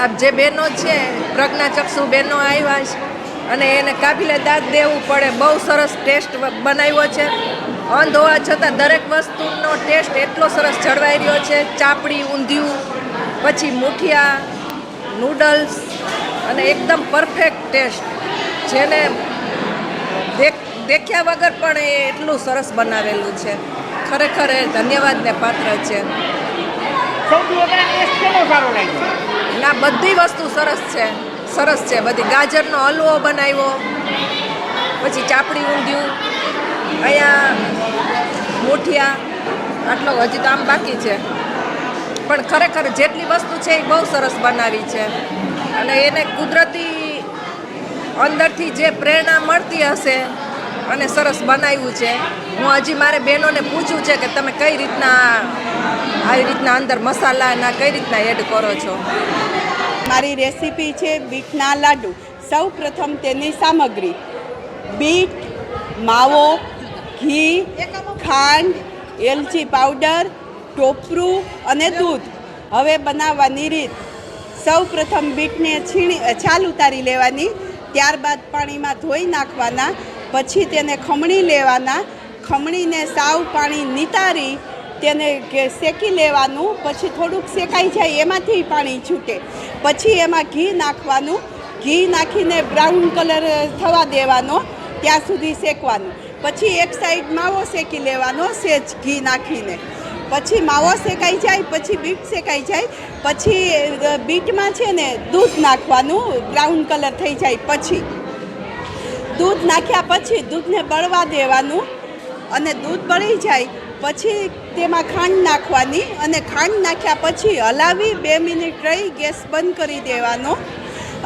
આ જે બહેનો છે પ્રજ્ઞાચક્ષુ બહેનો આવ્યા છે, અને એને કાબિલે દાદ દેવું પડે. બહુ સરસ ટેસ્ટ બનાવ્યો છે. અંધ હોવા છતાં દરેક વસ્તુનો ટેસ્ટ એટલો સરસ જળવાઈ રહ્યો છે. ચાપડી, ઊંધિયું, પછી મુઠિયા, નૂડલ્સ, અને એકદમ પરફેક્ટ ટેસ્ટ. જેને દેખ્યા વગર પણ એ એટલું સરસ બનાવેલું છે. ખરેખર એ ધન્યવાદને પાત્ર છે. ના, બધી વસ્તુ સરસ છે. સરસ છે. બધી ગાજરનો હલવો બનાવ્યો. પછી ચાપડી ઊંધિયું. અહીંયા મૂઠિયા. આટલો હજી તો આમ બાકી છે. પણ ખરેખર જેટલી વસ્તુ છે એ બહુ સરસ બનાવી છે. અને એને કુદરતી અંદરથી જે પ્રેરણા મળતી હશે અને સરસ બનાવ્યું છે. હું હજી મારે બહેનોને પૂછું છે કે તમે કઈ રીતના આવી રીતના અંદર મસાલાના કઈ રીતના એડ કરો છો? મારી રેસીપી છે બીટના લાડુ. સૌ પ્રથમ તેની સામગ્રી. બીટ, માવો, ઘી, ખાંડ, એલચી પાવડર, ટોપરું અને દૂધ. હવે બનાવવાની રીત. સૌ પ્રથમ બીટને છીણી છાલ ઉતારી લેવાની. ત્યારબાદ પાણીમાં ધોઈ નાખવાના. પછી તેને ખમણી લેવાના, ખમણીને સાવ પાણી નિતારી, તેને શેકી લેવાનું, પછી થોડુંક શેકાઈ જાય એમાંથી પાણી છૂટે. પછી એમાં ઘી નાખવાનું, ઘી નાખીને બ્રાઉન કલર થવા દેવાનો, ત્યાં સુધી શેકવાનું. પછી એક સાઈડ માવો શેકી લેવાનો, સેજ ઘી નાખીને. પછી માવો શેકાઈ જાય, પછી બીટ શેકાઈ જાય, પછી બીટમાં છે ને દૂધ નાખવાનું, બ્રાઉન કલર થઈ જાય પછી. દૂધ નાખ્યા પછી દૂધને બળવા દેવાનું અને દૂધ બળી જાય પછી તેમાં ખાંડ નાખવાની અને ખાંડ નાખ્યા પછી હલાવી બે મિનિટ રહી ગેસ બંધ કરી દેવાનો.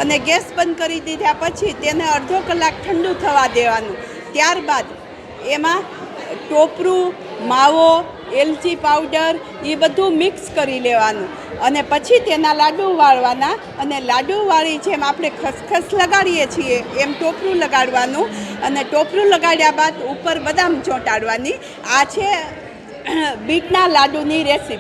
અને ગેસ બંધ કરી દીધા પછી તેને અડધો કલાક ઠંડુ થવા દેવાનું. ત્યારબાદ એમાં ટોપરું, માવો એલચી પાવડર એ બધું મિક્સ કરી લેવાનું અને પછી તેના લાડુ વાળવાના અને લાડુ વાળી જેમ આપણે ખસખસ લગાડીએ છીએ એમ ટોપરું લગાડવાનું અને ટોપરું લગાડ્યા બાદ ઉપર બદામ ચોંટાડવાની. આ છે બીટના લાડુની રેસીપી.